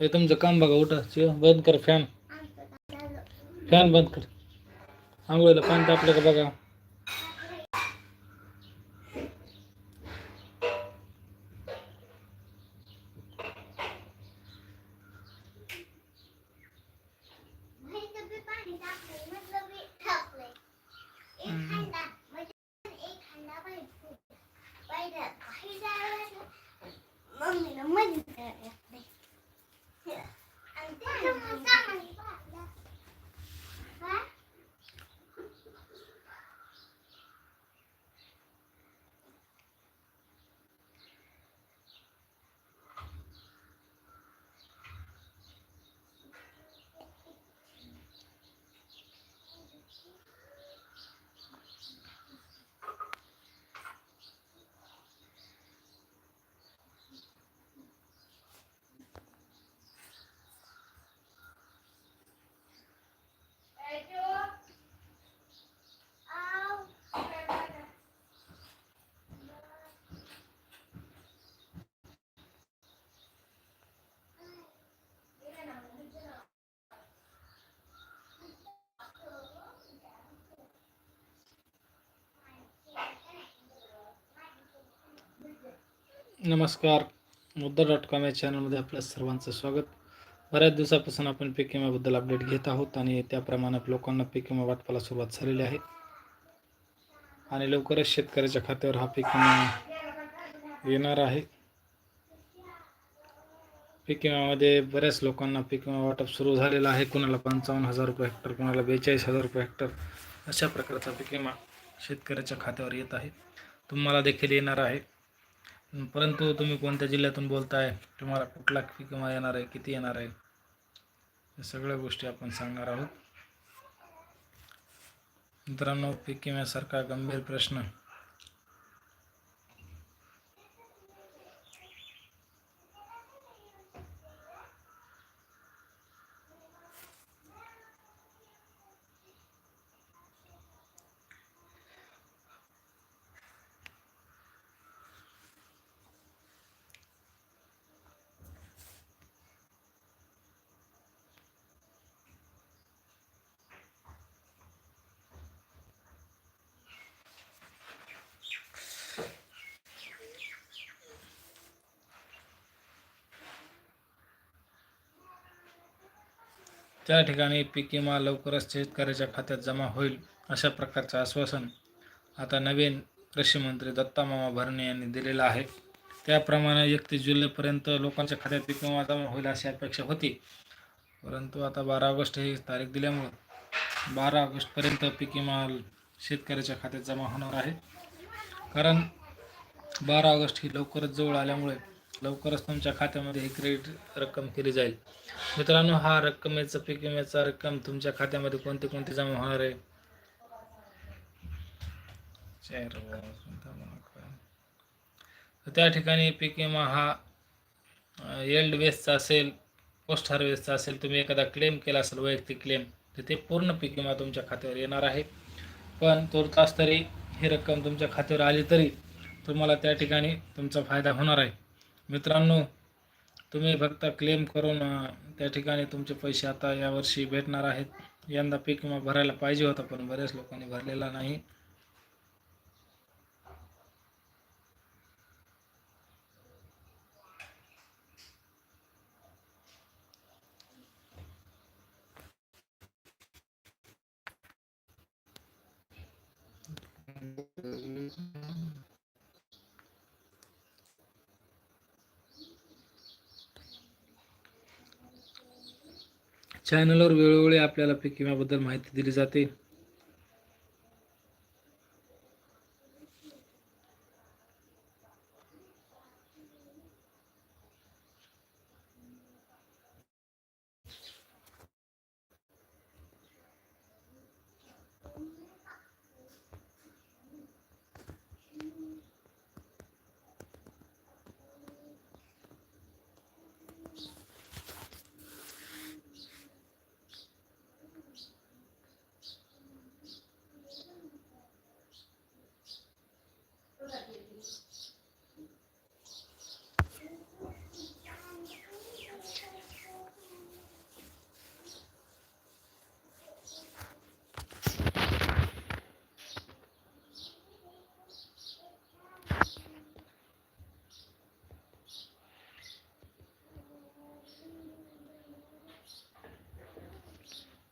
हे तुमचं काम बघा उठा बंद कर फॅन फॅन बंद कर. आंघोळीला पाणी तापलं का बघा? नमस्कार. मुद्दा डॉट कॉम या चॅनलमध्ये आपल्या सर्वांचं स्वागत. बऱ्याच दिवसापासून आपण पीक विम्याबद्दल अपडेट घेत आहोत आणि त्याप्रमाणे लोकांना पीक विमा वाटपाला सुरुवात झालेली आहे. आणि लवकरच शेतकऱ्याच्या खात्यावर हा पीक विमा येणार आहे. पीक विम्यामध्ये बऱ्याच लोकांना पीक विमा वाटप सुरू झालेलं आहे. कुणाला पंचावन्न हजार रुपये हेक्टर कुणाला बेचाळीस हजार रुपये हेक्टर अशा प्रकारचा पीक विमा शेतकऱ्याच्या खात्यावर येत आहे. तुम्हाला देखील येणार आहे. परंतु तुम्ही कोणत्या जिल्ह्यातून बोलताय? तुम्हाला कुठला पीक विमा येणार आहे किती येणार आहे? या सगळ्या गोष्टी आपण सांगणार आहोत. मित्रांनो पीक विम्यासारखा गंभीर प्रश्न त्या ठिकाणी पीक विमा लवकरच शेतकऱ्याच्या खात्यात जमा होईल अशा प्रकारचं आश्वासन आता नवीन कृषी मंत्री दत्ता मामा भरणे यांनी दिलेलं आहे. त्याप्रमाणे एकतीस जुलैपर्यंत लोकांच्या खात्यात पीक विमा जमा होईल अशी अपेक्षा होती. परंतु आता बारा ऑगस्ट ही तारीख दिल्यामुळं बारा ऑगस्टपर्यंत पीक विमा शेतकऱ्याच्या खात्यात जमा होणार आहे. कारण बारा ऑगस्ट ही लवकरच जवळ आल्यामुळे लवकरच तुमच्या खात्यामध्ये ही क्रेडिट रक्कम केली जाईल. मित्रांनो हा रक्कमेचा पीक विम्याचा रक्कम तुमच्या खात्यामध्ये कोणती कोणती जमा होणार आहे? तर त्या ठिकाणी पीक विमा हा येल्ड बेसचा असेल पोस्ट हार्वेस्टचा असेल तुम्ही एखादा क्लेम केला असेल वैयक्तिक क्लेम तर ते पूर्ण पीक विमा तुमच्या खात्यावर येणार आहे. पण तुर्तास तरी ही रक्कम तुमच्या खात्यावर आली तरी तुम्हाला त्या ठिकाणी तुमचा फायदा होणार आहे. मित्रांनो तुम्ही फक्त क्लेम करून त्या ठिकाणी तुमचे पैसे आता यावर्षी भेटणार आहेत. यंदा पीक विमा भरायला पाहिजे होता पण बऱ्याच लोकांनी भरलेला नाही. चॅनलवर वेळोवेळी आपल्याला पीक विम्याबद्दल माहिती दिली जाते.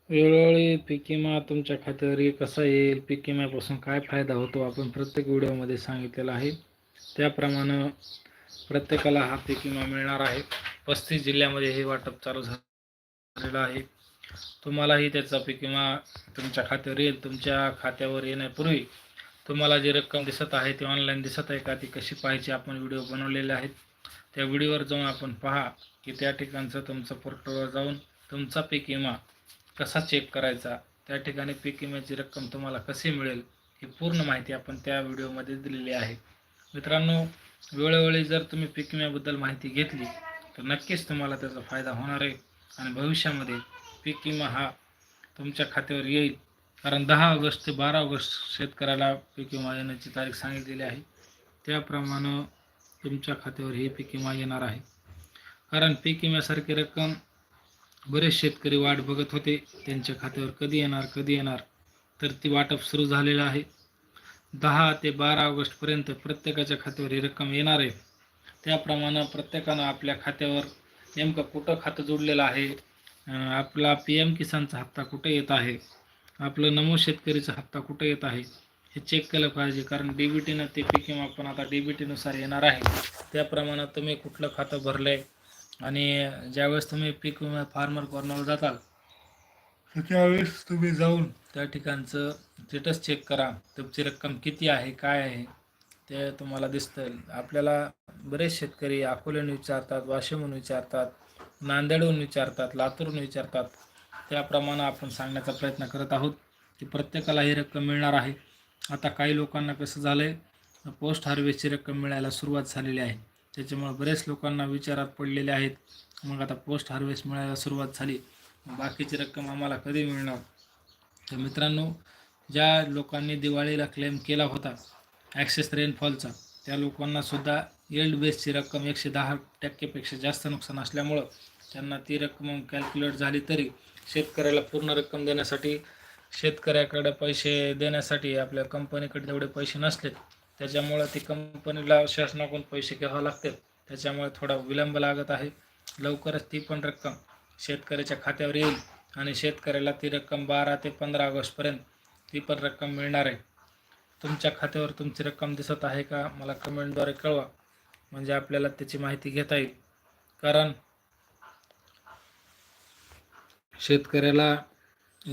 वेळोवेळी पीक विमा तुमच्या खात्यावर कसा येईल? पीक विम्यापासून काय फायदा होतो? आपण प्रत्येक व्हिडिओमध्ये सांगितलेलं आहे. त्याप्रमाणे प्रत्येकाला हा पीक विमा मिळणार आहे. पस्तीस जिल्ह्यामध्ये हे वाटप चालू झालेलं आहे. तुम्हालाही त्याचा पीक विमा तुमच्या खात्यावर येईल. तुमच्या खात्यावर येण्यापूर्वी तुम्हाला जी रक्कम दिसत आहे ती ऑनलाईन दिसत आहे का? ती कशी पाहायची? आपण व्हिडिओ बनवलेले आहेत. त्या व्हिडिओवर जाऊन आपण पहा की त्या ठिकाणचं तुमचं पोर्टलवर जाऊन तुमचा पीक विमा कसा चेक करायचा त्या ठिकाणी पीक विम्याची रक्कम तुम्हाला कशी मिळेल ही पूर्ण माहिती आपण त्या व्हिडिओमध्ये दिलेली आहे. मित्रांनो वेळोवेळी जर तुम्ही पीक विम्याबद्दल माहिती घेतली तर नक्कीच तुम्हाला त्याचा फायदा होणार आहे आणि भविष्यामध्ये पीक विमा हा तुमच्या खात्यावर येईल. कारण दहा ऑगस्ट ते बारा ऑगस्ट शेतकऱ्याला पीक विमा येण्याची तारीख सांगितलेली आहे. त्याप्रमाणे तुमच्या खात्यावर हे पीक विमा येणार आहे. कारण पीक विम्यासारखी रक्कम बरेच शेतकरी वाट बघत होते. त्यांच्या खात्यावर कधी येणार कधी येणार? तर ती वाटप सुरू झालेलं आहे. दहा ते बारा ऑगस्टपर्यंत प्रत्येकाच्या खात्यावर ही रक्कम येणार आहे. त्याप्रमाणे प्रत्येकानं आपल्या खात्यावर नेमकं कुठं खातं जोडलेलं आहे? आपला पी एम किसानचा हप्ता कुठे येत आहे? आपलं नमो शेतकरीचा हप्ता कुठे येत आहे? हे चेक केलं पाहिजे कारण डी बी टीनं ते पी आपण आता डी बी टीनुसार येणार आहे. त्याप्रमाणे तुम्ही कुठलं खातं भरलं आहे आणि ज्यावेळेस तुम्ही पीक विमा फार्मर कॉर्नरवर जाताल तर त्यावेळेस तुम्ही जाऊन त्या ठिकाणचं स्टेटस चेक करा. तुमची रक्कम किती आहे काय आहे ते तुम्हाला दिसतं आपल्याला बरेच शेतकरी अकोल्याहून विचारतात वाशिमहून विचारतात नांदेडहून विचारतात लातूरहून विचारतात. त्याप्रमाणे आपण सांगण्याचा प्रयत्न करत आहोत की प्रत्येकाला ही रक्कम मिळणार आहे. आता काही लोकांना कसं झालं आहे पोस्ट हार्वेस्टची रक्कम मिळायला सुरुवात झालेली आहे. त्याच्यामुळे बरेच लोकांना विचारात पडलेले आहेत. मग आता पोस्ट हार्वेस्ट मिळायला सुरुवात झाली. बाकीची रक्कम आम्हाला कधी मिळणार? तर मित्रांनो ज्या लोकांनी दिवाळीला क्लेम केला होता ॲक्सेस रेनफॉलचा त्या लोकांनासुद्धा एल्ड येल्ड बेसची रक्कम एकशे दहा टक्केपेक्षा जास्त नुकसान असल्यामुळं त्यांना ती रक्कम कॅल्क्युलेट झाली तरी शेतकऱ्याला पूर्ण रक्कम देण्यासाठी शेतकऱ्याकडे पैसे देण्यासाठी आपल्या कंपनीकडे तेवढे पैसे नसलेत. त्याच्यामुळं ती कंपनीला शासनाकडून पैसे घ्यावे लागतात त्याच्यामुळे थोडा विलंब लागत आहे. लवकरच ती पण रक्कम शेतकऱ्याच्या खात्यावर येईल आणि शेतकऱ्याला ती रक्कम बारा ते पंधरा ऑगस्टपर्यंत ती पण रक्कम मिळणार आहे. तुमच्या खात्यावर तुमची रक्कम दिसत आहे का? मला कमेंटद्वारे कळवा. म्हणजे आपल्याला त्याची माहिती घेता येईल. कारण शेतकऱ्याला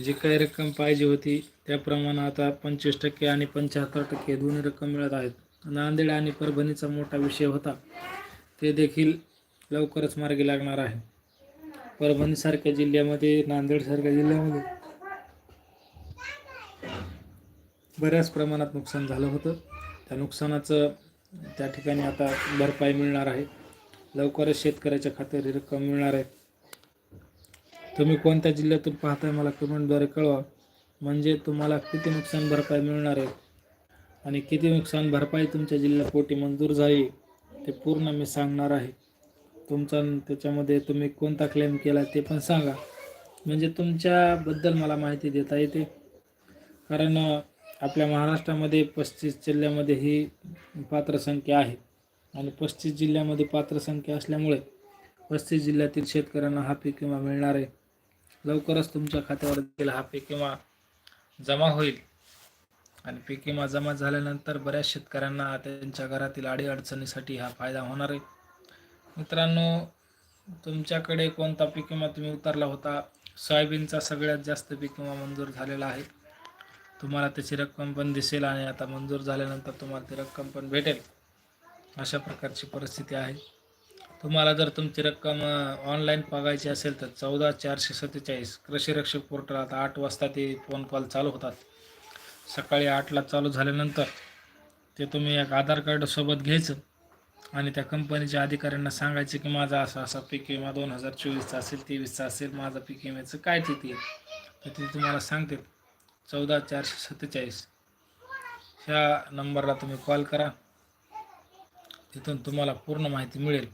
जी काही रक्कम पाहिजे होती त्याप्रमाणे आता पंचवीस टक्के आणि पंच्याहत्तर टक्के दोन्ही रक्कम मिळत आहेत. नांदेड आणि परभणीचा मोठा विषय होता. ते देखील लवकरच मार्गी लागणार आहे. परभणीसारख्या जिल्ह्यामध्ये नांदेडसारख्या जिल्ह्यामध्ये बऱ्याच प्रमाणात नुकसान झालं होतं. त्या नुकसानाचं त्या ठिकाणी आता भरपाई मिळणार आहे. लवकरच शेतकऱ्याच्या खात्यावर ही रक्कम मिळणार आहे. तुम्ही कोणत्या जिल्ह्यातून पाहताय मला कमेंटद्वारे कळवा. म्हणजे तुम्हाला किती नुकसान भरपाई मिळणार आहे? आणि किती नुकसान भरपाई तुमच्या जिल्ह्यापोटी मंजूर झाली ते पूर्ण मी सांगणार आहे. तुमचा त्याच्यामध्ये तुम्ही कोणता क्लेम केला ते पण सांगा. म्हणजे तुमच्याबद्दल मला माहिती देता येते. कारण आपल्या महाराष्ट्रामध्ये पस्तीस जिल्ह्यामध्ये ही पात्रसंख्या आहे. आणि पस्तीस जिल्ह्यामध्ये पात्रसंख्या असल्यामुळे पस्तीस जिल्ह्यातील शेतकऱ्यांना हा पीक विमा मिळणार आहे. लवकरच तुमच्या खात्यावर देखील हा पीक विमा जमा होईल. आणि पीक विमा जमा झाल्यानंतर बऱ्याच शेतकऱ्यांना त्यांच्या घरातील अडीअडचणीसाठी हा फायदा होणार आहे. मित्रांनो तुमच्याकडे कोणता पीक विमा तुम्ही उतरला होता? सोयाबीनचा सगळ्यात जास्त पीक विमा मंजूर झालेला आहे. तुम्हाला त्याची रक्कम पण दिसेल आणि आता मंजूर झाल्यानंतर तुम्हाला ती रक्कम पण भेटेल. अशा प्रकारची परिस्थिती आहे. तुम्हाला जर तुमची रक्कम ऑनलाईन बघायची असेल तर चौदा चारशे सत्तेचाळीस कृषी रक्षक पोर्टलात आठ वाजता ते फोन कॉल चालू होतात. सकाळी आठला चालू झाल्यानंतर ते तुम्ही एक आधार कार्डसोबत घ्यायचं आणि त्या कंपनीच्या अधिकाऱ्यांना सांगायचं की माझा असा असा पीक विमा दोन हजार चोवीसचा असेल तेवीसचा असेल माझा पीक विम्याचं काय तिथे तर ते तुम्हाला सांगते चौदा चारशे सत्तेचाळीस. ह्या नंबरला तुम्ही कॉल करा. तिथून तुम्हाला पूर्ण माहिती मिळेल.